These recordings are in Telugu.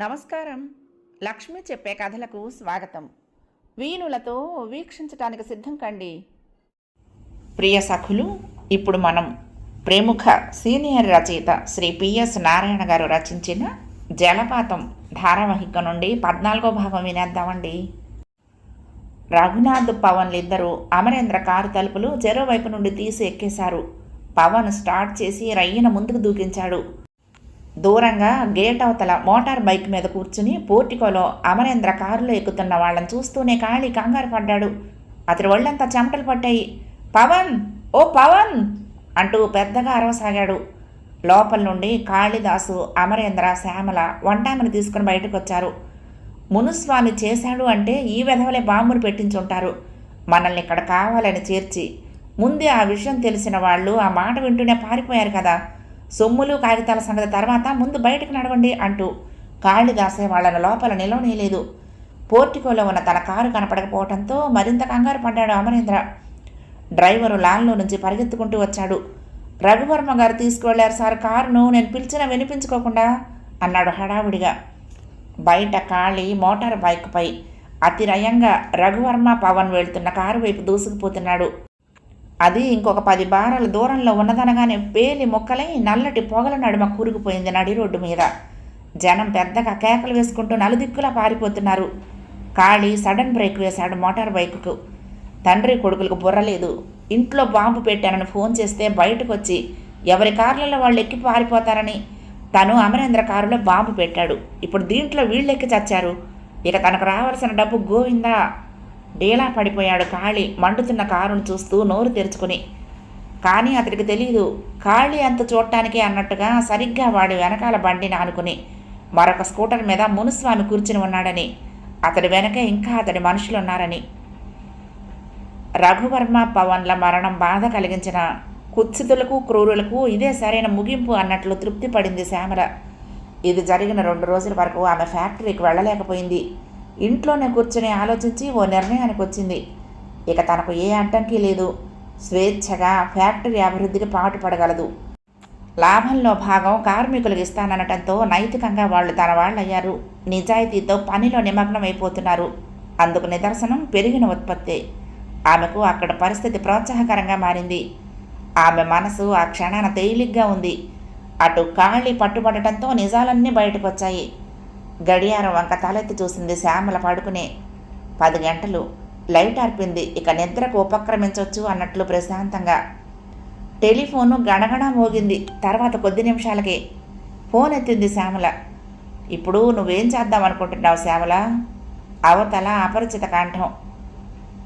నమస్కారం. లక్ష్మి చెప్పే కథలకు స్వాగతం. వీణులతో వీక్షించటానికి సిద్ధం కండి. ప్రియ సఖులు ఇప్పుడు మనం ప్రముఖ సీనియర్ రచయిత శ్రీ పిఎస్ నారాయణ గారు రచించిన జలపాతం ధారావాహిక నుండి పద్నాలుగో భాగం వినేద్దామండి. రఘునాథ్ పవన్లు ఇద్దరు అమరేంద్ర కారు తలుపులు చెరోవైపు నుండి తీసి ఎక్కేశారు. పవన్ స్టార్ట్ చేసి రయ్యన ముందుకు దూకించాడు. దూరంగా గేట్ అవతల మోటార్ బైక్ మీద కూర్చుని పోర్టికోలో అమరేంద్ర కారులో ఎక్కుతున్న వాళ్ళని చూస్తూనే కాళీ కంగారు పడ్డాడు. అతడి ఒళ్ళంతా చెమటలు పట్టాయి పవన్! ఓ పవన్! అంటూ పెద్దగా అరవసాగాడు. లోపల నుండి కాళిదాసు అమరేంద్ర శ్యామల వంటామని తీసుకుని బయటకు వచ్చారు మునుస్వామి చేశాడు అంటే ఈ విధవలే బాంబును పెట్టించుంటారు. మనల్ని ఇక్కడ కావాలని చేర్చి ముందే ఆ విషయం తెలిసిన వాళ్ళు ఆ మాట వింటూనే పారిపోయారు కదా. సొమ్ములు కాగితాల సంగతి తర్వాత ముందు బయటకు నడవండి అంటూ కాళిదాసే వాళ్ళని లోపల నిలవనీయలేదు. పోర్టికోలో ఉన్న తన కారు కనపడకపోవడంతో మరింత కంగారు పడ్డాడు అమరేంద్ర. డ్రైవరు లాన్లో నుంచి పరిగెత్తుకుంటూ వచ్చాడు. రఘువర్మ గారు తీసుకువెళ్ళారు సార్ కారును నేను పిలిచినా వినిపించుకోకుండా అన్నాడు హడావుడిగా. బయట కాళీ మోటార్ బైక్పై అతిరయంగా రఘువర్మ పవన్ వెళ్తున్న కారు వైపు దూసుకుపోతున్నాడు. అది ఇంకొక పది బారాల దూరంలో ఉన్నదనగానే పేలి మొక్కలై నల్లటి పొగల నడుమ కూరుకుపోయింది నడి రోడ్డు మీద. జనం పెద్దగా కేకలు వేసుకుంటూ నలుదిక్కులా పారిపోతున్నారు. ఖాళీ సడన్ బ్రేక్ వేశాడు మోటార్ బైకుకు. తండ్రి కొడుకులకు బుర్రలేదు ఇంట్లో బాంబు పెట్టానని ఫోన్ చేస్తే బయటకు వచ్చి ఎవరి కార్లలో వాళ్ళు ఎక్కి పారిపోతారని. తను అమరేంద్ర కారులో బాంబు పెట్టాడు. ఇప్పుడు దీంట్లో వీళ్ళెక్కి చచ్చారు. ఇక తనకు రావాల్సిన డబ్బు గోవిందా? డీలా పడిపోయాడు ఖాళీ మండుతున్న కారును చూస్తూ నోరు తెరుచుకుని కానీ అతడికి తెలియదు ఖాళీ అంత చూడటానికే అన్నట్టుగా సరిగ్గా వాడి వెనకాల బండిని ఆనుకుని మరొక స్కూటర్ మీద మునుస్వామి కూర్చుని ఉన్నాడని అతడి వెనకే ఇంకా అతడి మనుషులు ఉన్నారని రఘువర్మ పవన్ల మరణం బాధ కలిగించిన కుత్సితులకు క్రూరులకు ఇదే సరైన ముగింపు అన్నట్లు తృప్తి పడింది శ్యామల. ఇది జరిగిన రెండు రోజుల వరకు ఆమె ఫ్యాక్టరీకి వెళ్ళలేకపోయింది. ఇంట్లోనే కూర్చొని ఆలోచించి ఓ నిర్ణయానికి వచ్చింది. ఇక తనకు ఏ అడ్డంకి లేదు. స్వేచ్ఛగా ఫ్యాక్టరీ అభివృద్ధికి పాటుపడగలదు. లాభంలో భాగం కార్మికులకు ఇస్తాననటంతో నైతికంగా వాళ్ళు తన వాళ్ళయ్యారు. నిజాయితీతో పనిలో నిమగ్నమైపోతున్నారు అందుకు నిదర్శనం పెరిగిన ఉత్పత్తి. ఆమెకు అక్కడ పరిస్థితి ప్రోత్సాహకరంగా మారింది. ఆమె మనసు ఆ క్షణాన తేలిగ్గా ఉంది. అటు కాళ్ళి పట్టుబడటంతో నిజాలన్నీ బయటకొచ్చాయి. గడియారం వంక తలెత్తి చూసింది శ్యామల పడుకునే పది గంటలు. లైట్ ఆర్పింది. ఇక నిద్రకు ఉపక్రమించవచ్చు అన్నట్లు ప్రశాంతంగా. టెలిఫోను గణగణ మోగింది. తర్వాత కొద్ది నిమిషాలకే ఫోన్ ఎత్తింది శ్యామల. ఇప్పుడు నువ్వేం చేద్దాం అనుకుంటున్నావు శ్యామల? అవతల అపరిచిత కంఠం.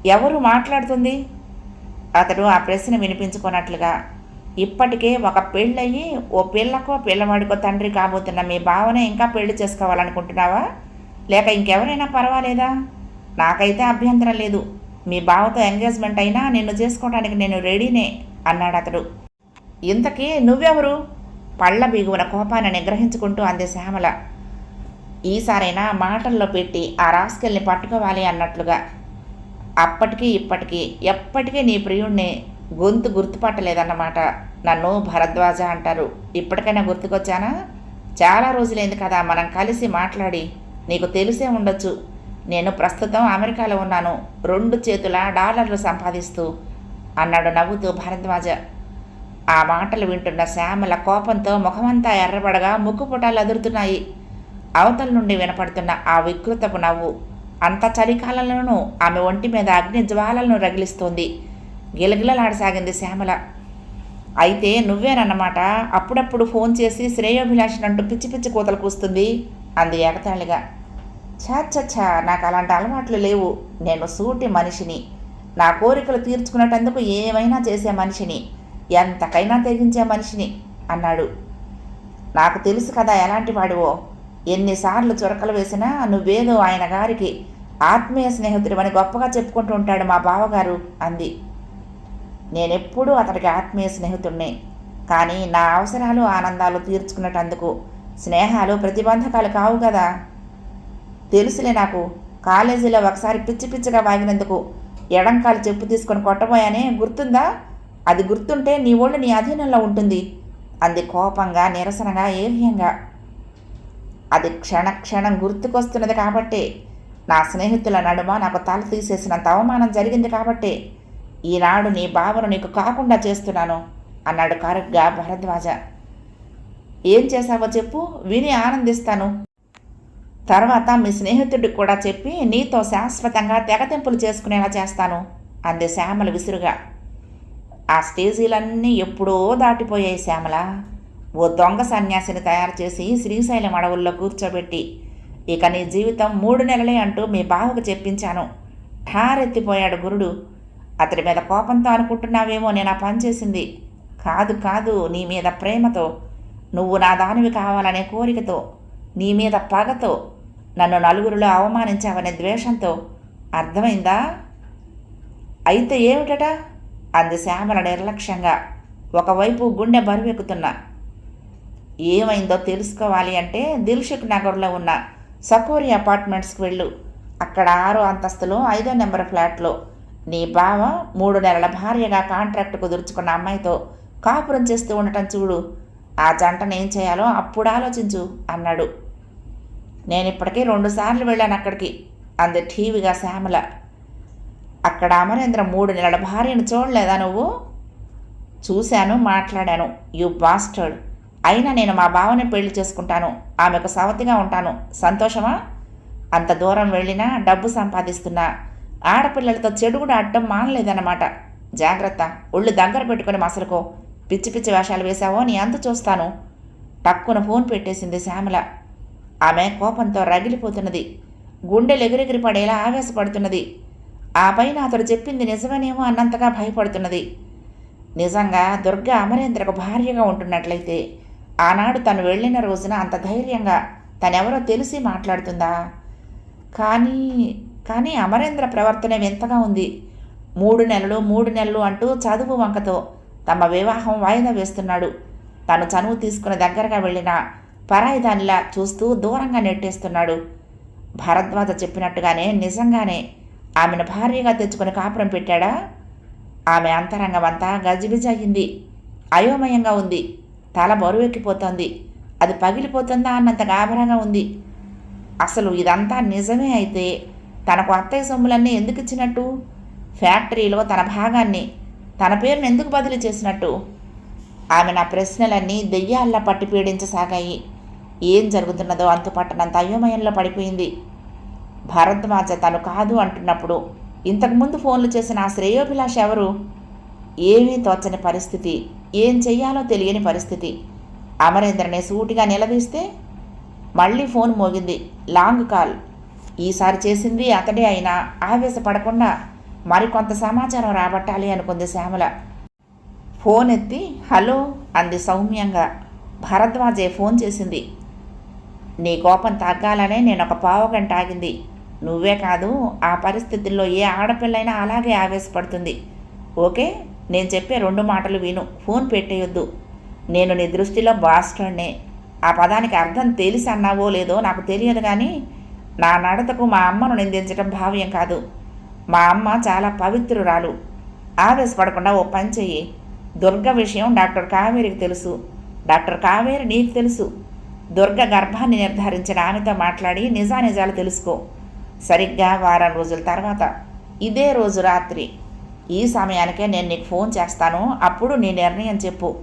ఎవరు మాట్లాడుతుంది? అతడు ఆ ప్రశ్న వినిపించుకున్నట్లుగా ఇప్పటికే ఒక పెళ్ళయి ఓ పిల్లకో పిల్లవాడికో తండ్రి కాబోతున్న మీ భావనే ఇంకా పెళ్ళి చేసుకోవాలనుకుంటున్నావా? లేక ఇంకెవరైనా పర్వాలేదా? నాకైతే అభ్యంతరం లేదు. మీ బావతో ఎంగేజ్మెంట్ అయినా నిన్ను చేసుకోవడానికి నేను రెడీనే అన్నాడు అతడు. ఇంతకీ నువ్వెవరు? పళ్ళ బిగువన కోపాన్ని నిగ్రహించుకుంటూ అంది శ్యామల. ఈసారైనా మాటల్లో పెట్టి ఆ రాస్కెల్ని పట్టుకోవాలి అన్నట్లుగా. అప్పటికీ ఇప్పటికీ ఎప్పటికీ నీ ప్రియుణ్ణి గొంతు గుర్తుపట్టలేదన్నమాట. నన్ను భరద్వాజ అంటారు. ఇప్పటికైనా గుర్తుకొచ్చానా? చాలా రోజులైంది కదా మనం కలిసి మాట్లాడి నీకు తెలిసే ఉండొచ్చు. నేను ప్రస్తుతం అమెరికాలో ఉన్నాను. రెండు చేతుల డాలర్లు సంపాదిస్తూ అన్నాడు నవ్వుతూ భరద్వాజ. ఆ మాటలు వింటున్న శ్యామల కోపంతో ముఖమంతా ఎర్రబడగా ముక్కు పుటాలు అదురుతున్నాయి. అవతల నుండి వినపడుతున్న ఆ వికృతపు నవ్వు అంత చలికాలంలోనూ ఆమె ఒంటి మీద అగ్ని జ్వాలలను రగిలిస్తోంది. గిలగిలలాడసాగింది శ్యామల. అయితే నువ్వేనన్నమాట అప్పుడప్పుడు ఫోన్ చేసి శ్రేయోభిలాషనంటూ పిచ్చి పిచ్చి కూతలు కూస్తుంది అంది ఏకతాళిగా. ఛా ఛా నాకు అలాంటి అలవాట్లు లేవు. నేను సూటి మనిషిని. నా కోరికలు తీర్చుకునేటందుకు ఏమైనా చేసే మనిషిని. ఎంతకైనా తెగించే మనిషిని అన్నాడు. నాకు తెలుసు కదా ఎలాంటి వాడివో. ఎన్నిసార్లు చురకలు వేసినా నువ్వేదో ఆయన గారికి ఆత్మీయ స్నేహితుడివని గొప్పగా చెప్పుకుంటూ ఉంటాడు మా బావగారు అంది. నేనెప్పుడూ అతడికి ఆత్మీయ స్నేహితుడినే కానీ నా అవసరాలు ఆనందాలు తీర్చుకునేటందుకు స్నేహాలు ప్రతిబంధకాలు కావు కదా. తెలుసులే నాకు కాలేజీలో ఒకసారి పిచ్చి పిచ్చిగా వాగినందుకు ఎడంకాలు చెప్పు తీసుకొని కొట్టబోయానే గుర్తుందా? అది గుర్తుంటే నీ ఒళ్ళు నీ అధీనంలో ఉంటుంది. అంది కోపంగా నిరసనగా ఏహ్యంగా అది క్షణ క్షణం గుర్తుకొస్తున్నది కాబట్టే. నా స్నేహితుల నడుమ నాకు తల తీసేసినంత అవమానం జరిగింది కాబట్టే. ఈనాడు నీ బావను నీకు కాకుండా చేస్తున్నాను అన్నాడు కారక్గా భరద్వాజ. ఏం చేశావో చెప్పు విని ఆనందిస్తాను. తర్వాత మీ స్నేహితుడికి కూడా చెప్పి నీతో శాశ్వతంగా తెగతెంపులు చేసుకునేలా చేస్తాను అంది శ్యామల విసురుగా. ఆ స్టేజీలన్నీ ఎప్పుడో దాటిపోయాయి శ్యామల. ఓ దొంగ సన్యాసిని తయారు చేసి శ్రీశైలం అడవుల్లో కూర్చోబెట్టి ఇక నీ జీవితం మూడు నెలలే అంటూ మీ బావకు చెప్పించాను. ఠారెత్తిపోయాడు గురుడు. అతడి మీద కోపంతో అనుకుంటున్నావేమో నేను ఆ పని చేసింది. కాదు కాదు నీ మీద ప్రేమతో. నువ్వు నా దానివి కావాలనే కోరికతో నీ మీద పగతో నన్ను నలుగురిలో అవమానించావనే ద్వేషంతో. అర్థమైందా? అయితే ఏమిటట? అంది శ్యామల నిర్లక్ష్యంగా. ఒకవైపు గుండె బరువెక్కుతున్నా. ఏమైందో తెలుసుకోవాలి అంటే దిల్షుక్ నగర్లో ఉన్న సకోరి అపార్ట్మెంట్స్కి వెళ్ళు. అక్కడ ఆరో అంతస్తులో ఐదో నెంబర్ ఫ్లాట్లో. నీ బావ మూడు నెలల భార్యగా కాంట్రాక్ట్ కుదుర్చుకున్న అమ్మాయితో కాపురం చేస్తూ ఉండటం చూడు. ఆ జంటను ఏం చేయాలో అప్పుడు ఆలోచించు అన్నాడు. నేను ఇప్పటికీ రెండుసార్లు వెళ్ళాను అక్కడికి అంది ఠీవిగా శ్యామల. అక్కడ అమరేంద్ర మూడు నెలల భార్యను చూడలేదా నువ్వు? చూశాను మాట్లాడాను. You bastard. అయినా నేను మా బావని పెళ్ళి చేసుకుంటాను. ఆమెకు సవతిగా ఉంటాను. సంతోషమా? అంత దూరం వెళ్ళినా డబ్బు సంపాదిస్తున్నా. ఆడపిల్లలతో చెడు కూడా అడ్డం మానలేదన్నమాట. జాగ్రత్త. ఒళ్ళు దగ్గర పెట్టుకుని మసలుకో. పిచ్చి పిచ్చి వేషాలు వేశావో నీ అంత చూస్తాను. టక్కున ఫోన్ పెట్టేసింది శ్యామల. ఆమె కోపంతో రగిలిపోతున్నది. గుండెలు ఎగిరెగిరి పడేలా ఆవేశపడుతున్నది. ఆ పైన అతడు చెప్పింది నిజమేనేమో అన్నంతగా భయపడుతున్నది. నిజంగా దుర్గ అమరేంద్రకు భార్యగా ఉంటున్నట్లయితే ఆనాడు తను వెళ్ళిన రోజున అంత ధైర్యంగా తనెవరో తెలిసి మాట్లాడుతుందా? కానీ కానీ అమరేంద్ర ప్రవర్తన వింతగా ఉంది. మూడు నెలలు మూడు నెలలు అంటూ చదువు వంకతో తమ వివాహం వాయిదా వేస్తున్నాడు. తను చనువు తీసుకుని దగ్గరగా వెళ్ళిన పరాయి దానిలా చూస్తూ దూరంగా నెట్టేస్తున్నాడు. భరద్వాజ చెప్పినట్టుగానే నిజంగానే ఆమెను భార్యగా తెచ్చుకొని కాపురం పెట్టాడా? ఆమె అంతరంగం అంతా గజిబిజయింది. అయోమయంగా ఉంది. తల బరువెక్కిపోతోంది. అది పగిలిపోతుందా అన్నంత గాభరంగా ఉంది. అసలు ఇదంతా నిజమే అయితే తనకు అత్తయ్య సొమ్ములన్నీ ఎందుకు ఇచ్చినట్టు ఫ్యాక్టరీలో తన భాగాన్ని తన పేరును ఎందుకు బదిలీ చేసినట్టు? ఆమె నా ప్రశ్నలన్నీ దెయ్యాల్లా పట్టి పీడించసాగాయి. ఏం జరుగుతున్నదో అంతుపట్టనంత అయోమయంలో పడిపోయింది. భరద్వాజ తను కాదు అంటున్నప్పుడు ఇంతకుముందు ఫోన్లు చేసిన ఆ శ్రేయోభిలాష ఎవరు? ఏమీ తోచని పరిస్థితి ఏం చెయ్యాలో తెలియని పరిస్థితి. అమరేంద్రని సూటిగా నిలదీస్తే మళ్ళీ ఫోన్ మోగింది. Long call. ఈసారి చేసింది అతడే అయినా ఆవేశపడకుండా మరికొంత సమాచారం రాబట్టాలి అనుకుంది శ్యామల. ఫోన్ ఎత్తి హలో అంది సౌమ్యంగా. భరద్వాజే ఫోన్ చేసింది. నీ కోపం తగ్గాలనే నేను ఒక పావుగంట ఆగింది. నువ్వే కాదు ఆ పరిస్థితుల్లో ఏ ఆడపిల్లైనా అలాగే ఆవేశపడుతుంది. ఓకే నేను చెప్పే రెండు మాటలు విను. ఫోన్ పెట్టేయొద్దు. నేను నీ దృష్టిలో బాస్టర్నే. ఆ పదానికి అర్థం తెలిసి అన్నావో లేదో నాకు తెలియదు కానీ నా నడతకు మా అమ్మను నిందించడం భావ్యం కాదు. మా అమ్మ చాలా పవిత్రురాలు. ఆవేశపడకుండా ఓ పని చెయ్యి. దుర్గ విషయం డాక్టర్ కావేరికి తెలుసు. డాక్టర్ కావేరి నీకు తెలుసు. దుర్గ గర్భాన్ని నిర్ధారించిన ఆమెతో మాట్లాడి నిజానిజాలు తెలుసుకో. సరిగ్గా వారం రోజుల తర్వాత ఇదే రోజు రాత్రి. ఈ సమయానికే నేను నీకు ఫోన్ చేస్తాను. అప్పుడు నీ నిర్ణయం చెప్పు.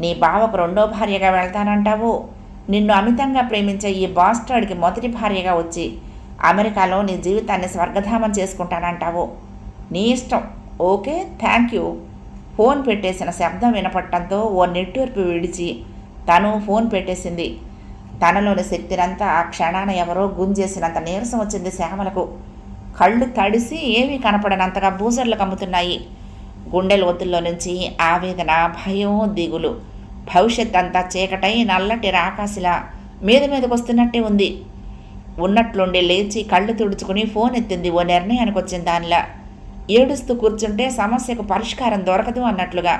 నీ బావకు రెండో భార్యగా వెళ్తానంటావో. నిన్ను అమితంగా ప్రేమించే ఈ బాస్టర్డ్కి మొదటి భార్యగా వచ్చి అమెరికాలో నీ జీవితాన్ని స్వర్గధామం చేసుకుంటానంటావు. నీ ఇష్టం. Okay thank you. ఫోన్ పెట్టేసిన శబ్దం వినపడటంతో ఓ నెట్వర్క్ విడిచి తను ఫోన్ పెట్టేసింది. తనలోని శక్తినంతా ఆ క్షణాన ఎవరో గుంజేసినంత నీరసం వచ్చింది శ్యామలకు. కళ్ళు తడిసి ఏమీ కనపడనంతగా బూజర్లు కమ్ముతున్నాయి. గుండెల ఒత్తుల్లో నుంచి ఆవేదన భయం దిగులు. భవిష్యత్ అంతా చీకటై నల్లటి రాకాశిలా మీద మీదకు వస్తున్నట్టే ఉంది. ఉన్నట్లుండి లేచి కళ్ళు తుడుచుకుని ఫోన్ ఎత్తింది ఓ నిర్ణయానికి వచ్చింది దానిలా. ఏడుస్తూ కూర్చుంటే సమస్యకు పరిష్కారం దొరకదు అన్నట్లుగా.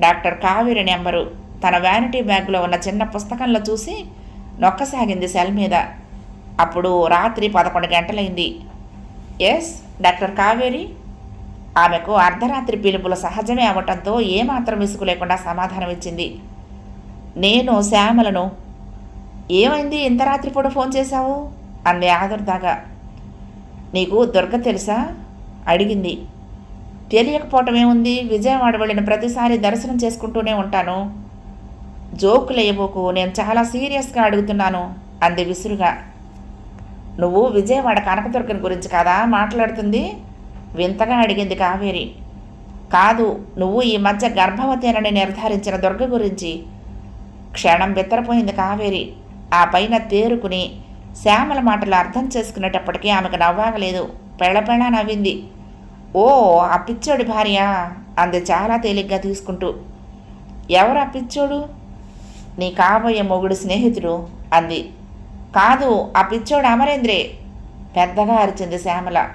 Doctor Kaveri number. తన వ్యానిటీ బ్యాగ్లో ఉన్న చిన్న పుస్తకంలో చూసి నొక్కసాగింది సెల్ మీద. అప్పుడు రాత్రి పదకొండు గంటలైంది. Yes doctor Kaveri? ఆమెకు అర్ధరాత్రి పిలుపులు సహజమే అవటంతో ఏమాత్రం విసుగు లేకుండా సమాధానం ఇచ్చింది. నేను శ్యామలను ఏమైంది? ఇంత రాత్రిపూట ఫోన్ చేశావు? అంది ఆదుర్దాగా నీకు దుర్గ తెలుసా? అడిగింది. తెలియకపోవటం ఏముంది? విజయవాడ వెళ్ళిన ప్రతిసారి దర్శనం చేసుకుంటూనే ఉంటాను. జోకులేయబోకు నేను చాలా సీరియస్గా అడుగుతున్నాను అంది విసురుగా. నువ్వు విజయవాడ కనకదుర్గని గురించి కదా? మాట్లాడుతుంది? వింతగా అడిగింది కావేరి. కాదు నువ్వు ఈ మధ్య గర్భవతేనని నిర్ధారించిన దుర్గ గురించి. క్షణం బిత్తరపోయింది కావేరి. ఆ పైన తేరుకుని శ్యామల మాటలు అర్థం చేసుకునేటప్పటికీ ఆమెకు నవ్వాగలేదు. పెళ్ళపెళ్ళ నవ్వింది. ఓ ఆ పిచ్చోడి భార్య అంది చాలా తేలిగ్గా తీసుకుంటూ. ఎవరు ఆ పిచ్చోడు? నీ కాబోయే మొగుడు స్నేహితుడు అంది. కాదు ఆ పిచ్చోడు అమరేంద్రే పెద్దగా అరిచింది శ్యామల.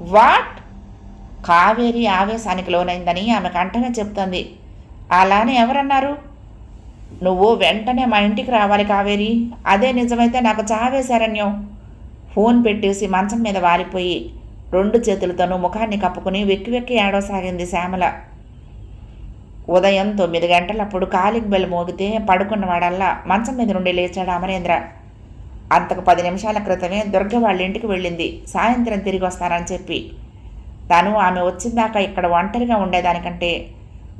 వాట్? కావేరి ఆవేశానికి లోనైందని ఆమె కంటనే చెప్తుంది. అలానే ఎవరన్నారు? నువ్వు వెంటనే మా ఇంటికి రావాలి కావేరి. అదే నిజమైతే నాకు చావేశారణ్యం ఫోన్ పెట్టేసి మంచం మీద వారిపోయి రెండు చేతులతోనూ ముఖాన్ని కప్పుకుని వెక్కి వెక్కి ఏడవసాగింది శ్యామల. ఉదయం తొమ్మిది గంటలప్పుడు కాలింగ్ బెల్ మోగితే పడుకున్నవాడల్లా మంచం మీద నుండి లేచాడు అమరేంద్ర. అంతకు పది నిమిషాల క్రితమే దుర్గ వాళ్ళ ఇంటికి వెళ్ళింది. సాయంత్రం తిరిగి వస్తానని చెప్పి. తను ఆమె వచ్చిందాక ఇక్కడ ఒంటరిగా ఉండేదానికంటే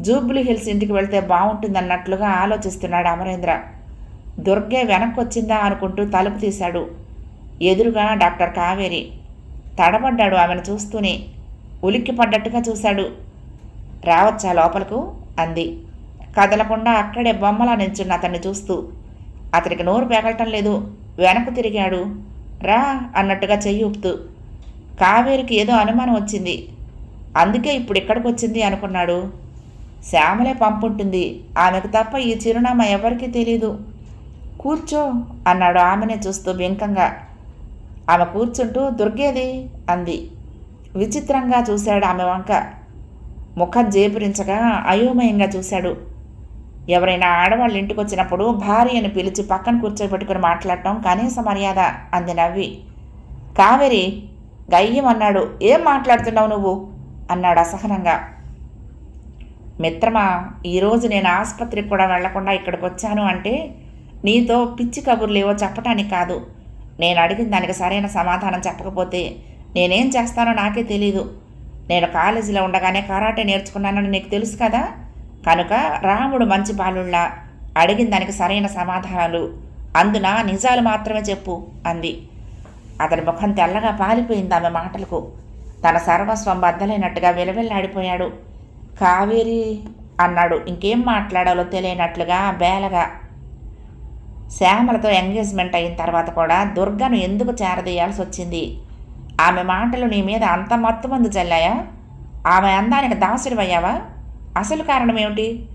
జూబ్లీ హిల్స్ ఇంటికి వెళ్తే బాగుంటుందన్నట్లుగా ఆలోచిస్తున్నాడు అమరేంద్ర. దుర్గే వెనక్కి వచ్చిందా అనుకుంటూ తలుపు తీశాడు. ఎదురుగా డాక్టర్ కావేరి. తడబడ్డాడు ఆమెను చూస్తూనే. ఉలిక్కి పడ్డట్టుగా చూశాడు. రావచ్చా లోపలకు? అంది. కదలకుండా అక్కడే బొమ్మలా నిల్చున్న అతన్ని చూస్తూ. అతనికి నోరు పెగలటం లేదు. వెనక్కు తిరిగాడు. రా అన్నట్టుగా చెయ్యి ఊపుతూ. కావేరికి ఏదో అనుమానం వచ్చింది. అందుకే ఇప్పుడు ఇక్కడికి వచ్చింది అనుకున్నాడు. శ్యామలే పంపుంటుంది. ఆమెకు తప్ప ఈ చిరునామా ఎవరికీ తెలీదు. కూర్చో అన్నాడు ఆమెనే చూస్తూ బింకంగా. ఆమె కూర్చుంటూ దుర్గేది అంది. విచిత్రంగా చూశాడు ఆమె వంక. ముఖం జేపురించగా అయోమయంగా చూశాడు. ఎవరైనా ఆడవాళ్ళ ఇంటికి వచ్చినప్పుడు భార్యను పిలిచి పక్కన కూర్చోబెట్టుకుని మాట్లాడటం కనీస మర్యాద అంది నవ్వి. కావేరి గయ్యం అన్నాడు. ఏం మాట్లాడుతున్నావు నువ్వు? అన్నాడు అసహనంగా. మిత్రమా ఈరోజు నేను ఆసుపత్రికి కూడా వెళ్ళకుండా ఇక్కడికి వచ్చాను అంటే నీతో పిచ్చి కబుర్లేవో చెప్పటానికి కాదు. నేను అడిగిన దానికి సరైన సమాధానం చెప్పకపోతే నేనేం చేస్తానో నాకే తెలీదు. నేను కాలేజీలో ఉండగానే కరాటే నేర్చుకున్నానని నీకు తెలుసు కదా? కనుక రాముడు మంచి బాలుళ్ళ. అడిగిన దానికి సరైన సమాధానాలు. అందున నిజాలు మాత్రమే చెప్పు అంది. అతని ముఖం తెల్లగా పాలిపోయింది ఆమె మాటలకు. తన సర్వస్వం బద్దలైనట్టుగా విలవిల్లాడిపోయాడు. కావేరి అన్నాడు. ఇంకేం మాట్లాడాలో తెలియనట్లుగా బేలగా. శ్యామలతో ఎంగేజ్మెంట్ అయిన తర్వాత కూడా దుర్గను ఎందుకు చేరదీయాల్సి వచ్చింది? ఆమె మాటలు నీ మీద అంత మత్తుమందు చల్లాయా? ఆమె అందానికి దాసుడివయ్యావా? అసలు కారణం ఏమిటి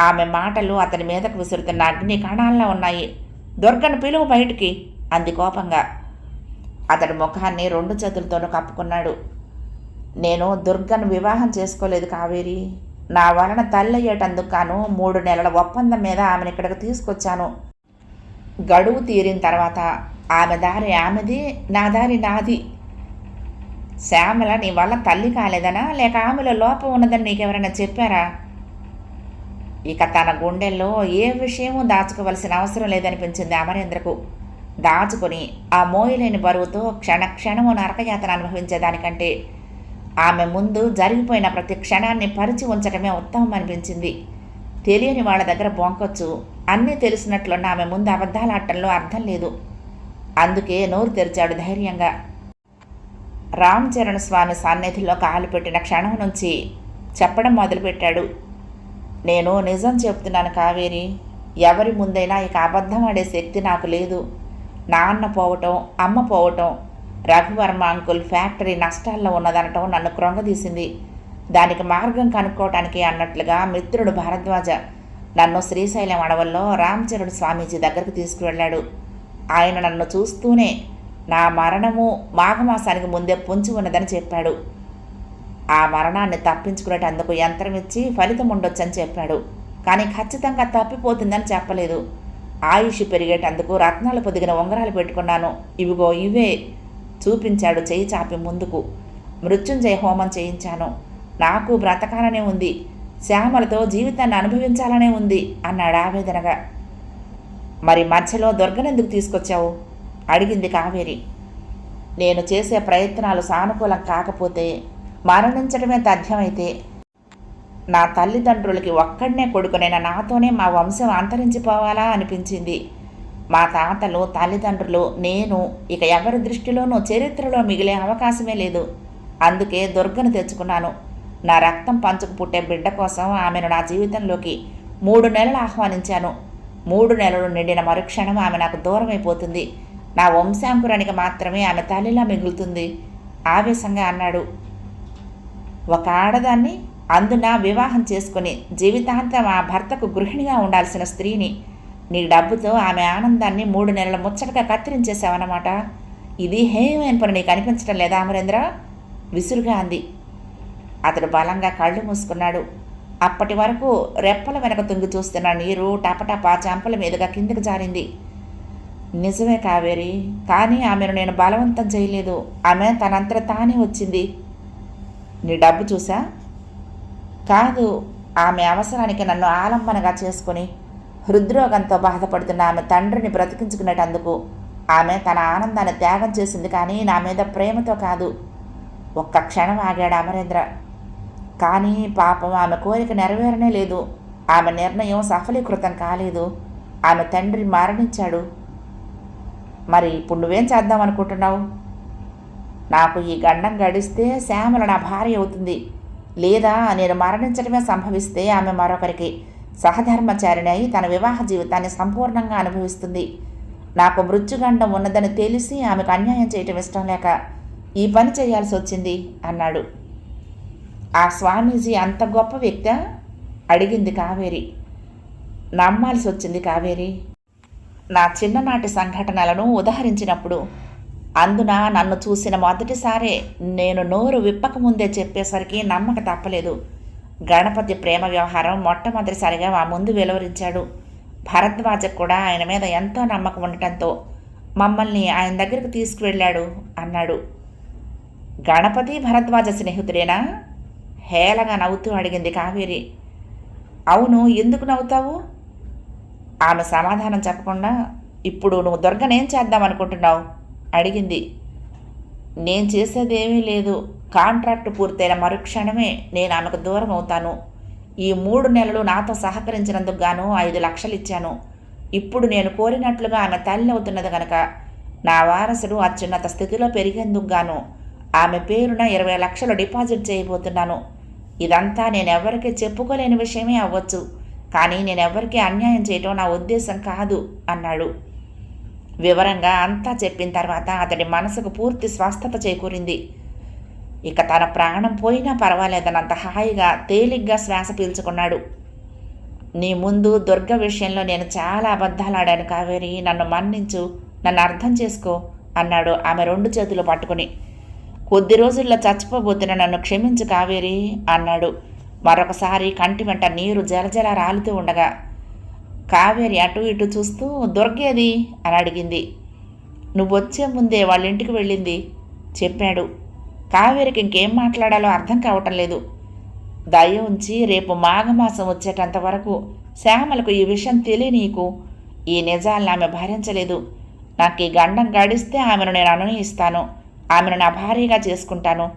ఆమె మాటలు అతని మీదకు విసురుతున్న అగ్ని కణాల్లో ఉన్నాయి. దుర్గను పిలువు బయటికి అంది కోపంగా. అతడి ముఖాన్ని రెండు చేతులతోనూ కప్పుకున్నాడు. నేను దుర్గను వివాహం చేసుకోలేదు కావేరి. నా వలన తల్లయ్యేటందుకు గాను మూడు నెలల ఒప్పందం మీద ఆమెను ఇక్కడికి తీసుకొచ్చాను. గడువు తీరిన తర్వాత ఆమె దారి ఆమెది నా దారి నాది. శ్యామల నీ వల్ల తల్లి కాలేదనా? లేక ఆమెలో లోపం ఉన్నదని నీకెవరైనా చెప్పారా? ఇక తన గుండెల్లో ఏ విషయమూ దాచుకోవలసిన అవసరం లేదనిపించింది అమరేంద్రకు. దాచుకొని ఆ మోయలేని బరువుతో క్షణక్షణము నరకయాతన అనుభవించేదానికంటే ఆమె ముందు జరిగిపోయిన ప్రతి క్షణాన్ని పరిచి ఉంచడమే ఉత్తమం అనిపించింది. తెలియని వాళ్ళ దగ్గర బొంకొచ్చు అన్నీ తెలిసినట్లున్న ఆమె ముందు అబద్ధాలాటంలో అర్థం లేదు. అందుకే నోరు తెరిచాడు ధైర్యంగా. రామ్ చరణ్ స్వామి సన్నిధిలో కాలు పెట్టిన క్షణం నుంచి చెప్పడం మొదలుపెట్టాడు. నేను నిజం చెప్తున్నాను కావేరి ఎవరి ముందైనా ఇక అబద్ధం ఆడే శక్తి నాకు లేదు. నాన్న పోవటం అమ్మ పోవటం రఘువర్మ అంకుల్ ఫ్యాక్టరీ నష్టాల్లో ఉన్నదనటం నన్ను క్రొంగదీసింది దానికి మార్గం కనుక్కోవటానికి అన్నట్లుగా మిత్రుడు భారద్వాజ నన్ను శ్రీశైలం అడవుల్లో రామచరణ్ స్వామీజీ దగ్గరకు తీసుకువెళ్ళాడు. ఆయన నన్ను చూస్తూనే నా మరణము మాఘమాసానికి ముందే పొంచి ఉన్నదని చెప్పాడు. ఆ మరణాన్ని తప్పించుకునేటందుకు యంత్రం ఇచ్చి ఫలితం ఉండొచ్చని చెప్పాడు. కానీ ఖచ్చితంగా తప్పిపోతుందని చెప్పలేదు. ఆయుష్ పెరిగేటందుకు రత్నాలు పొదిగిన ఉంగరాలు పెట్టుకున్నాను. ఇవిగో ఇవే చూపించాడు చేయి చాపి ముందుకు. మృత్యుంజయ హోమం చేయించాను. నాకు బ్రతకాలనే ఉంది. శ్యామలతో జీవితాన్ని అనుభవించాలనే ఉంది అన్నాడు ఆవేదనగా. మరి మధ్యలో దుర్గనెందుకు తీసుకొచ్చావు? అడిగింది కావేరి. నేను చేసే ప్రయత్నాలు సానుకూలం కాకపోతే మరణించడమే తథ్యమైతే నా తల్లిదండ్రులకి ఒక్కడనే కొడుకునైన నాతోనే మా వంశం అంతరించిపోవాలా అనిపించింది. మా తాతలు తల్లిదండ్రులు నేను ఇక ఎవరి దృష్టిలోనూ చరిత్రలో మిగిలే అవకాశమే లేదు. అందుకే దుర్గను తెచ్చుకున్నాను. నా రక్తం పంచుకు పుట్టే బిడ్డ కోసం ఆమెను నా జీవితంలోకి మూడు నెలలు ఆహ్వానించాను. మూడు నెలలు నిండిన మరుక్షణం ఆమె నాకు దూరమైపోతుంది. నా వంశాంకురానికి మాత్రమే ఆమె తల్లిలా మిగులుతుంది. ఆవేశంగా అన్నాడు. ఒక ఆడదాన్ని అందున వివాహం చేసుకుని జీవితాంతం ఆ భర్తకు గృహిణిగా ఉండాల్సిన స్త్రీని నీ డబ్బుతో ఆమె ఆనందాన్ని మూడు నెలల ముచ్చటగా కత్తిరించేశావన్నమాట. ఇది హేయమైన పని నీకు అనిపించడం లేదా అమరేంద్ర? విసురుగా అంది. అతడు బలంగా కళ్ళు మూసుకున్నాడు. అప్పటి వరకు రెప్పల వెనక తుంగి చూస్తున్న నీరు టపటపా చెంపల మీదుగా కిందకి జారింది. నిజమే కావేరి కానీ ఆమెను నేను బలవంతం చేయలేదు. ఆమె తనంతట తానే వచ్చింది. నీ డబ్బు చూసా కాదు ఆమె అవసరానికి నన్ను ఆలంబనగా చేసుకుని హృద్రోగంతో బాధపడుతున్న ఆమె తండ్రిని బ్రతికించుకునేటందుకు ఆమె తన ఆనందాన్ని త్యాగం చేసింది కానీ నా మీద ప్రేమతో కాదు. ఒక్క క్షణం ఆగాడు అమరేంద్ర. కానీ పాపం ఆమె కోరిక నెరవేరనే లేదు. ఆమె నిర్ణయం సఫలీకృతం కాలేదు. ఆమె తండ్రి మరణించాడు. మరి ఇప్పుడు నువ్వేం చేద్దాం అనుకుంటున్నావు? నాకు ఈ గండం గడిస్తే శ్యామల నా భార్య అవుతుంది. లేదా నేను మరణించడమే సంభవిస్తే ఆమె మరొకరికి సహధర్మచారిణి అయి తన వివాహ జీవితాన్ని సంపూర్ణంగా అనుభవిస్తుంది. నాకు మృత్యుగండం ఉన్నదని తెలిసి ఆమెకు అన్యాయం చేయటం ఇష్టం లేక ఈ పని చేయాల్సి వచ్చింది అన్నాడు. ఆ స్వామీజీ అంత గొప్ప వ్యక్తి? అడిగింది కావేరి. నమ్మాల్సి వచ్చింది కావేరి. నా చిన్ననాటి సంఘటనలను ఉదహరించినప్పుడు అందున నన్ను చూసిన మొదటిసారే నేను నోరు విప్పకముందే చెప్పేసరికి నమ్మక తప్పలేదు. గణపతి ప్రేమ వ్యవహారం మొట్టమొదటిసారిగా మా ముందు వెలువరించాడు. భరద్వాజ కూడా ఆయన మీద ఎంతో నమ్మకం ఉండటంతో మమ్మల్ని ఆయన దగ్గరికి తీసుకువెళ్ళాడు అన్నాడు. గణపతి భరద్వాజ స్నేహితుడేనా? హేళగా నవ్వుతూ అడిగింది కావేరి. అవును ఎందుకు నవ్వుతావు? ఆమె సమాధానం చెప్పకుండా ఇప్పుడు నువ్వు దుర్గనేం చేద్దాం అనుకుంటున్నావు అడిగింది. నేను చేసేదేమీ లేదు. కాంట్రాక్ట్ పూర్తయిన మరుక్షణమే నేను ఆమెకు దూరం అవుతాను. ఈ మూడు నెలలు నాతో సహకరించినందుకు గాను ఐదు లక్షలు ఇచ్చాను. ఇప్పుడు నేను కోరినట్లుగా ఆమె తల్లి అవుతున్నది కనుక నా వారసుడు అత్యున్నత స్థితిలో పెరిగేందుకు గాను ఆమె పేరున ఇరవై లక్షలు డిపాజిట్ చేయబోతున్నాను. ఇదంతా నేను ఎవరికి చెప్పుకోలేని విషయమే అవ్వచ్చు. కానీ నేను ఎవరికీ అన్యాయం చేయటం నా ఉద్దేశం కాదు అన్నాడు. వివరంగా అంతా చెప్పిన తర్వాత అతడి మనసుకు పూర్తి స్వస్థత చేకూరింది. ఇక తన ప్రాణం పోయినా పర్వాలేదనంత హాయిగా తేలిగ్గా శ్వాస పీల్చుకున్నాడు. నీ ముందు దుర్గ విషయంలో నేను చాలా అబద్ధాలాడాను కావేరి నన్ను మన్నించు నన్ను అర్థం చేసుకో అన్నాడు ఆమె రెండు చేతులు పట్టుకుని. కొద్ది రోజుల్లో చచ్చిపోబోతున్న నన్ను క్షమించు కావేరి అన్నాడు. మరొకసారి కంటి వెంట నీరు జలజల రాలుతూ ఉండగా కావేరి అటు ఇటు చూస్తూ దొరికేది? అని అడిగింది. నువ్వు వచ్చే ముందే వాళ్ళ ఇంటికి వెళ్ళింది చెప్పాడు. కావేరికి ఇంకేం మాట్లాడాలో అర్థం కావటం లేదు. దయ ఉంచి రేపు మాఘమాసం వచ్చేటంత వరకు శ్యామలకు ఈ విషయం తెలియనీకు ఈ నిజాలను ఆమె భరించలేదు. నాకు ఈ గండం గడిస్తే ఆమెను నేను అనునయిస్తాను. ఆమెను నా భార్యగా చేసుకుంటాను.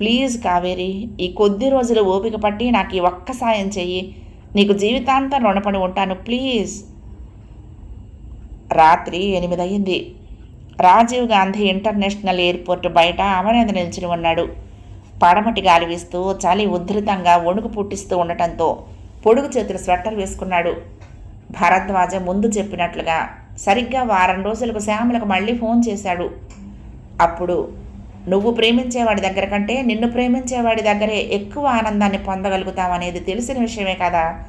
ప్లీజ్ కావేరి ఈ కొద్ది రోజులు ఓపిక పట్టి నాకు ఈ ఒక్క సాయం చెయ్యి. నీకు జీవితాంతం రుణపడి ఉంటాను. ప్లీజ్. రాత్రి ఎనిమిది అయింది రాజీవ్ గాంధీ ఇంటర్నేషనల్ ఎయిర్పోర్ట్ బయట అమరేంద్ర నిలిచిని ఉన్నాడు. పడమటి గాలి వీస్తూ చలి ఉధృతంగా వణుకు పుట్టిస్తూ ఉండటంతో పొడుగు చేతులు స్వెట్టర్ వేసుకున్నాడు. భరద్వాజ ముందు చెప్పినట్లుగా సరిగ్గా వారం రోజులకు శ్యామలకు మళ్ళీ ఫోన్ చేశాడు. అప్పుడు నువ్వు ప్రేమించేవాడి దగ్గర కంటే నిన్ను ప్రేమించేవాడి దగ్గరే ఎక్కువ ఆనందాన్ని పొందగలుగుతామనేది తెలిసిన విషయమే కదా.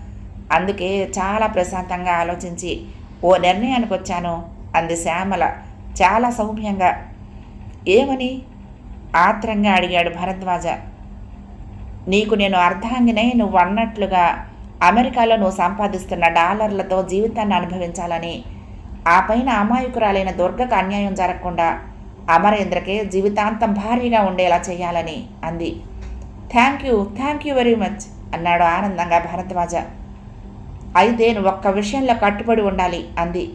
అందుకే చాలా ప్రశాంతంగా ఆలోచించి ఓ నిర్ణయానికి వచ్చాను అంది శ్యామల చాలా సౌమ్యంగా. ఏమని? ఆత్రంగా అడిగాడు భరద్వాజ. నీకు నేను అర్ధాంగినై నువ్వు అన్నట్లుగా అమెరికాలో నువ్వు సంపాదిస్తున్న డాలర్లతో జీవితాన్ని అనుభవించాలని ఆ పైన అమాయకురాలైన దుర్గకు అన్యాయం జరగకుండా అమరేంద్రకే జీవితాంతం భారీగా ఉండేలా చేయాలని అంది. Thank you thank you very much అన్నాడు ఆనందంగా భరద్వాజ. అయితే నువ్వు ఒక్క విషయంలో కట్టుబడి ఉండాలి అంది.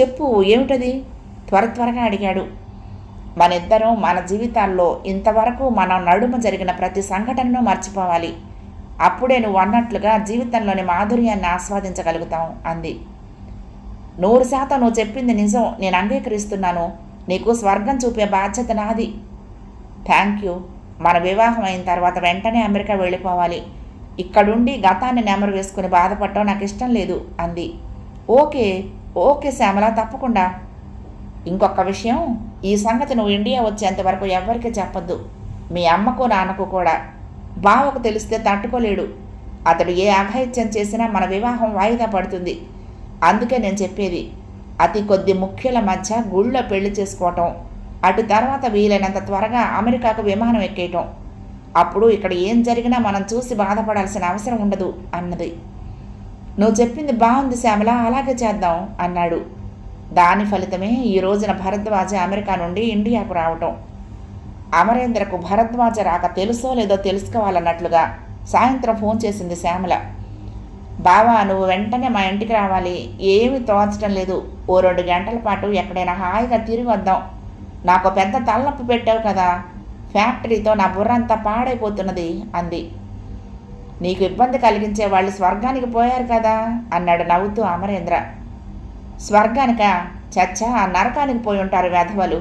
చెప్పు ఏమిటది? త్వర త్వరగా అడిగాడు. మనిద్దరం మన జీవితాల్లో ఇంతవరకు మనం నడుమ జరిగిన ప్రతి సంఘటనను మర్చిపోవాలి. అప్పుడే నువ్వు అన్నట్లుగా జీవితంలోని మాధుర్యాన్ని ఆస్వాదించగలుగుతాం అంది. నూరు శాతం నువ్వు చెప్పింది నిజం నేను అంగీకరిస్తున్నాను. నీకు స్వర్గం చూపే బాధ్యత నాది. థ్యాంక్ యూ మన వివాహం అయిన తర్వాత వెంటనే అమెరికా వెళ్ళిపోవాలి. ఇక్కడుండి గతాన్ని నెమరు వేసుకుని బాధపడటం నాకు ఇష్టం లేదు అంది. ఓకే ఓకే శ్యామల తప్పకుండా. ఇంకొక విషయం ఈ సంగతి నువ్వు ఇండియా వచ్చేంత వరకు ఎవ్వరికీ చెప్పొద్దు. మీ అమ్మకు నాన్నకు కూడా. బావకు తెలిస్తే తట్టుకోలేడు. అతడు ఏ అఘాయిత్యం చేసినా మన వివాహం వాయిదా పడుతుంది. అందుకే నేను చెప్పేది అతి కొద్ది ముఖ్యుల మధ్య గుళ్ళో పెళ్ళి చేసుకోవటం. అటు తర్వాత వీలైనంత త్వరగా అమెరికాకు విమానం ఎక్కేయటం. అప్పుడు ఇక్కడ ఏం జరిగినా మనం చూసి బాధపడాల్సిన అవసరం ఉండదు అన్నది. నువ్వు చెప్పింది బాగుంది శ్యామల అలాగే చేద్దాం అన్నాడు. దాని ఫలితమే ఈ రోజున భరద్వాజ అమెరికా నుండి ఇండియాకు రావటం. అమరేంద్రకు భరద్వాజ రాక తెలుసో లేదో తెలుసుకోవాలన్నట్లుగా సాయంత్రం ఫోన్ చేసింది శ్యామల. బావా నువ్వు వెంటనే మా ఇంటికి రావాలి. ఏమీ తోచడం లేదు. ఓ రెండు గంటల పాటు ఎక్కడైనా హాయిగా తిరిగి వద్దాం. నాకు పెద్ద తలనొప్పి పెట్టావు కదా. ఫ్యాక్టరీతో నా బుర్రంతా పాడైపోతున్నది అంది. నీకు ఇబ్బంది కలిగించే వాళ్ళు స్వర్గానికి పోయారు కదా అన్నాడు నవ్వుతూ అమరేంద్ర. స్వర్గానిక? చచ్చా నరకానికి పోయి ఉంటారు వెధవలు.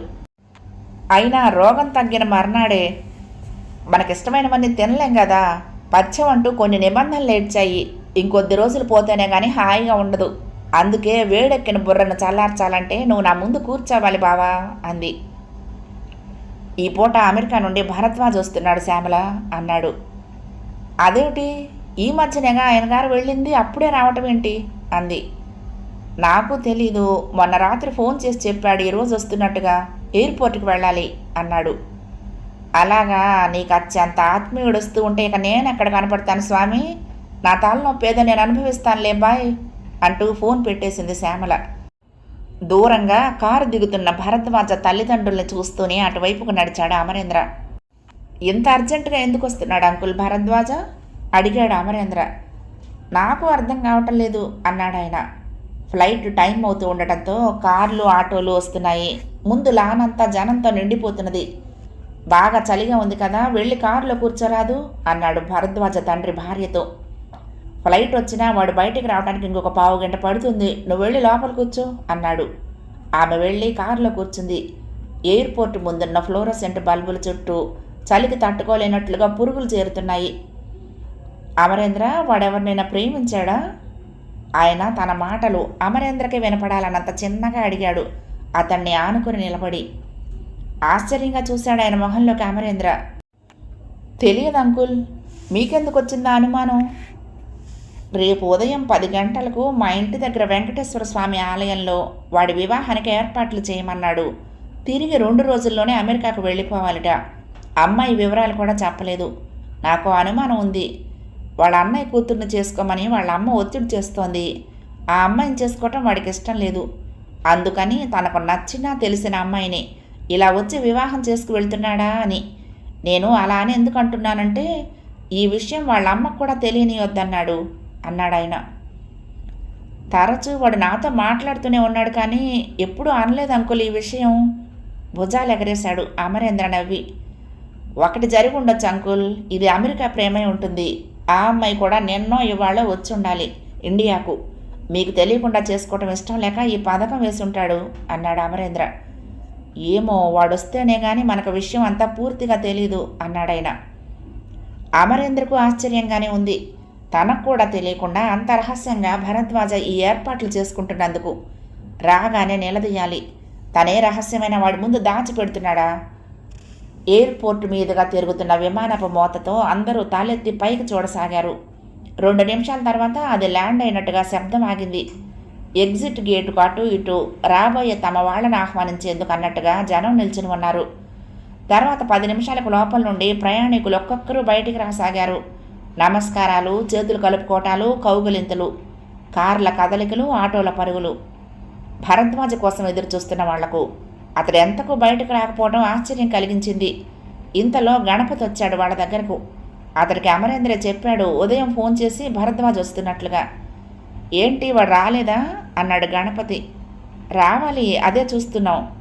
అయినా రోగం తగ్గిన మర్నాడే మనకిష్టమైనవన్నీ తినలేం కదా. పచ్చం అంటూ కొన్ని నిబంధనలు ఏడ్చాయి. ఇంకొద్ది రోజులు పోతేనే కానీ హాయిగా ఉండదు. అందుకే వేడెక్కిన బుర్రను చల్లార్చాలంటే నువ్వు నా ముందు కూర్చోవాలి బావా అంది. ఈ పూట అమెరికా నుండి భరద్వాజ్ వస్తున్నాడు శ్యామల అన్నాడు. అదేమిటి? ఈ మధ్యనేగా ఆయన గారు వెళ్ళింది అప్పుడే రావటం ఏంటి? అంది. నాకు తెలీదు మొన్న రాత్రి ఫోన్ చేసి చెప్పాడు ఈరోజు వస్తున్నట్టుగా ఎయిర్పోర్ట్కి వెళ్ళాలి అన్నాడు. అలాగా నీకు అత్యంత ఆత్మీయుడు వస్తూ ఉంటే ఇక నేను ఎక్కడ కనపడతాను స్వామి? నా తలనొప్పి ఏదో నేను అనుభవిస్తానులే బాయ్ అంటూ ఫోన్ పెట్టేసింది శ్యామల. దూరంగా కారు దిగుతున్న భరద్వాజ తల్లిదండ్రుల్ని చూస్తూనే అటువైపుకు నడిచాడు అమరేంద్ర. ఇంత అర్జెంటుగా ఎందుకు వస్తున్నాడు అంకుల్ భరద్వాజ? అడిగాడు అమరేంద్ర. నాకు అర్థం కావటం లేదు అన్నాడు ఆయన. ఫ్లైట్ టైం అవుతూ ఉండటంతో కార్లు ఆటోలు వస్తున్నాయి. ముందు లానంతా జనంతో నిండిపోతున్నది. బాగా చలిగా ఉంది కదా వెళ్ళి కారులో కూర్చోరాదు అన్నాడు భరద్వాజ తండ్రి భార్యతో. ఫ్లైట్ వచ్చినా వాడు బయటికి రావడానికి ఇంకొక పావు గంట పడుతుంది. నువ్వు వెళ్ళి లోపల కూర్చో అన్నాడు. ఆమె వెళ్ళి కారులో కూర్చుంది. ఎయిర్పోర్ట్ ముందున్న ఫ్లోరోసెంట్ బల్బుల చుట్టూ చలికి తట్టుకోలేనట్లుగా పురుగులు చేరుతున్నాయి. అమరేంద్ర వాడెవరినైనా ప్రేమించాడా? ఆయన తన మాటలు అమరేంద్రకి వినపడాలన్నంత చిన్నగా అడిగాడు. అతన్ని ఆనుకుని నిలబడి ఆశ్చర్యంగా చూశాడు ఆయన మొహంలోకి అమరేంద్ర. తెలియదు అంకుల్. మీకెందుకు వచ్చిందా అనుమానం? రేపు ఉదయం పది గంటలకు మా ఇంటి దగ్గర వెంకటేశ్వర స్వామి ఆలయంలో వాడి వివాహానికి ఏర్పాట్లు చేయమన్నాడు. తిరిగి రెండు రోజుల్లోనే అమెరికాకు వెళ్ళిపోవాలిట. అమ్మాయి వివరాలు కూడా చెప్పలేదు. నాకు అనుమానం ఉంది. వాళ్ళ అన్నయ్య కూతుర్ని చేసుకోమని వాళ్ళ అమ్మ ఒత్తిడి చేస్తోంది. ఆ అమ్మాయిని చేసుకోవటం వాడికి ఇష్టం లేదు. అందుకని తనకు నచ్చినా తెలిసిన అమ్మాయిని ఇలా వచ్చి వివాహం చేసుకు వెళ్తున్నాడా అని. నేను అలా అని ఎందుకు అంటున్నానంటే ఈ విషయం వాళ్ళ అమ్మకు కూడా తెలియనియొద్దన్నాడు. అన్నాడాయన. తరచూ వాడు నాతో మాట్లాడుతూనే ఉన్నాడు కానీ ఎప్పుడూ అనలేదు అంకుల్ ఈ విషయం. భుజాలు ఎగరేశాడు అమరేంద్ర నవ్వి. ఒకటి జరిగి ఉండొచ్చు అంకుల్ ఇది అమెరికా ప్రేమై ఉంటుంది. ఆ అమ్మాయి కూడా నిన్నో ఇవాళ వచ్చి ఉండాలి ఇండియాకు. మీకు తెలియకుండా చేసుకోవటం ఇష్టం లేక ఈ పథకం వేసి ఉంటాడు అన్నాడు అమరేంద్ర. ఏమో వాడొస్తేనే కానీ మనకు విషయం అంతా పూర్తిగా తెలీదు అన్నాడాయన. అమరేంద్రకు ఆశ్చర్యంగానే ఉంది. తనకు కూడా తెలియకుండా అంత రహస్యంగా భరద్వాజ ఈ ఏర్పాట్లు చేసుకుంటున్నందుకు రాగానే నిలదీయాలి తనే రహస్యమైన వాడి ముందు దాచిపెడుతున్నాడా? ఎయిర్పోర్ట్ మీదుగా తిరుగుతున్న విమానపు మోతతో అందరూ తాలెత్తి పైకి చూడసాగారు. రెండు నిమిషాల తర్వాత అది ల్యాండ్ అయినట్టుగా శబ్దం ఆగింది. ఎగ్జిట్ గేటుకు అటు ఇటు రాబోయే తమ వాళ్ళని ఆహ్వానించేందుకు అన్నట్టుగా జనం నిల్చుని ఉన్నారు. తర్వాత పది నిమిషాలకు లోపల నుండి ప్రయాణికులు ఒక్కొక్కరు బయటికి రాసాగారు. నమస్కారాలు చేతులు కలుపుకోవటాలు కౌగులింతలు కార్ల కదలికలు ఆటోల పరుగులు. భరద్వాజ కోసం ఎదురు చూస్తున్న వాళ్ళకు అతడు ఎంతకు బయటకు రాకపోవడం ఆశ్చర్యం కలిగించింది. ఇంతలో గణపతి వచ్చాడు వాళ్ళ దగ్గరకు. అతడికి అమరేంద్ర చెప్పాడు ఉదయం ఫోన్ చేసి భరద్వాజ్ వస్తున్నట్లుగా. ఏంటి వాడు రాలేదా? అన్నాడు గణపతి. రావాలి అదే చూస్తున్నాం.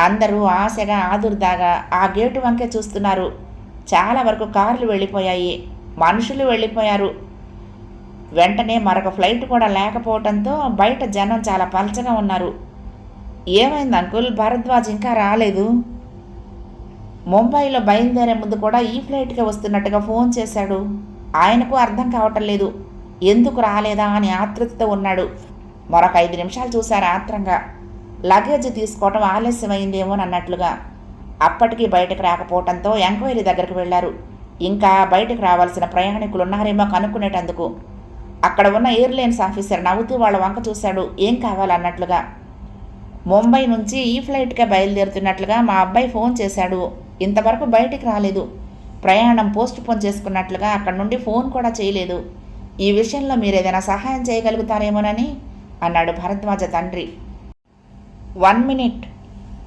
అందరూ ఆశగా ఆదుర్దాగా ఆ గేటు వంకే చూస్తున్నారు. చాలా వరకు కార్లు వెళ్ళిపోయాయి. మనుషులు వెళ్ళిపోయారు. వెంటనే మరొక ఫ్లైట్ కూడా లేకపోవడంతో బయట జనం చాలా పలచగా ఉన్నారు. ఏమైంది అంకుల్? భరద్వాజ్ ఇంకా రాలేదు. ముంబైలో బయలుదేరే ముందు కూడా ఈ ఫ్లైట్కే వస్తున్నట్టుగా ఫోన్ చేశాడు. ఆయనకు అర్థం కావటం లేదు. ఎందుకు రాలేదా అని ఆతృతతో ఉన్నాడు. మరొక ఐదు నిమిషాలు చూశారు ఆత్రంగా. లగేజ్ తీసుకోవటం ఆలస్యమైందేమో అన్నట్లుగా అప్పటికి బయటకు రాకపోవడంతో ఎంక్వైరీ దగ్గరికి వెళ్ళారు ఇంకా బయటకు రావాల్సిన ప్రయాణికులు ఉన్నారేమో కనుక్కునేటందుకు. అక్కడ ఉన్న ఎయిర్లైన్స్ ఆఫీసర్ నవ్వుతూ వాళ్ళ వంక చూశాడు. ఏం కావాలన్నట్లుగా. ముంబై నుంచి ఈ ఫ్లైట్కే బయలుదేరుతున్నట్లుగా మా అబ్బాయి ఫోన్ చేశాడు. ఇంతవరకు బయటికి రాలేదు. ప్రయాణం పోస్ట్ పోన్ చేసుకున్నట్లుగా అక్కడ నుండి ఫోన్ కూడా చేయలేదు. ఈ విషయంలో మీరు ఏదైనా సహాయం చేయగలుగుతారేమోనని అన్నాడు భరద్వాజ తండ్రి. వన్ మినిట్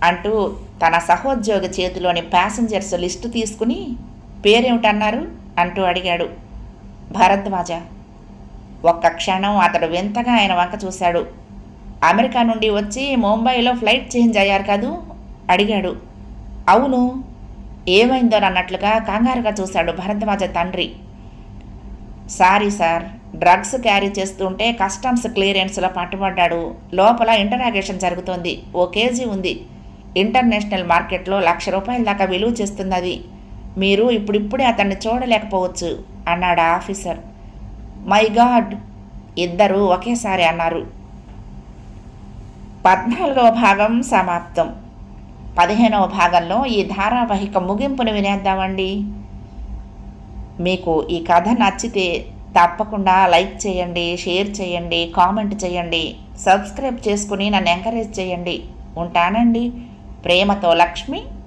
అంటూ తన సహోద్యోగి చేతిలోని ప్యాసింజర్స్ లిస్టు తీసుకుని పేరేమిటన్నారు? అంటూ అడిగాడు. భారద్వాజ. ఒక్క క్షణం అతడు వింతగా ఆయన వంక చూశాడు. అమెరికా నుండి వచ్చి ముంబైలో ఫ్లైట్ చేంజ్ అయ్యారు కదూ? అడిగాడు. అవును. ఏమైందో అన్నట్లుగా కంగారుగా చూశాడు భరద్వాజ తండ్రి. సారీ సార్ డ్రగ్స్ క్యారీ చేస్తుంటే కస్టమ్స్ క్లియరెన్స్లో పట్టుబడ్డాడు. లోపల ఇంటరాగేషన్ జరుగుతోంది. ఓ కేజీ ఉంది. ఇంటర్నేషనల్ మార్కెట్లో లక్ష రూపాయల దాకా విలువ చేస్తున్నది. మీరు ఇప్పుడిప్పుడే అతన్ని చూడలేకపోవచ్చు అన్నాడు ఆఫీసర్. మై గాడ్ ఇద్దరు ఒకేసారి అన్నారు. పద్నాలుగవ భాగం సమాప్తం. పదిహేనవ భాగంలో ఈ ధారావాహిక ముగింపును వినేద్దామండి. మీకు ఈ కథ నచ్చితే తప్పకుండా లైక్ చేయండి షేర్ చేయండి కామెంట్ చేయండి సబ్స్క్రైబ్ చేసుకుని నన్ను ఎంకరేజ్ చేయండి. ఉంటానండి. ప్రేమతో లక్ష్మి.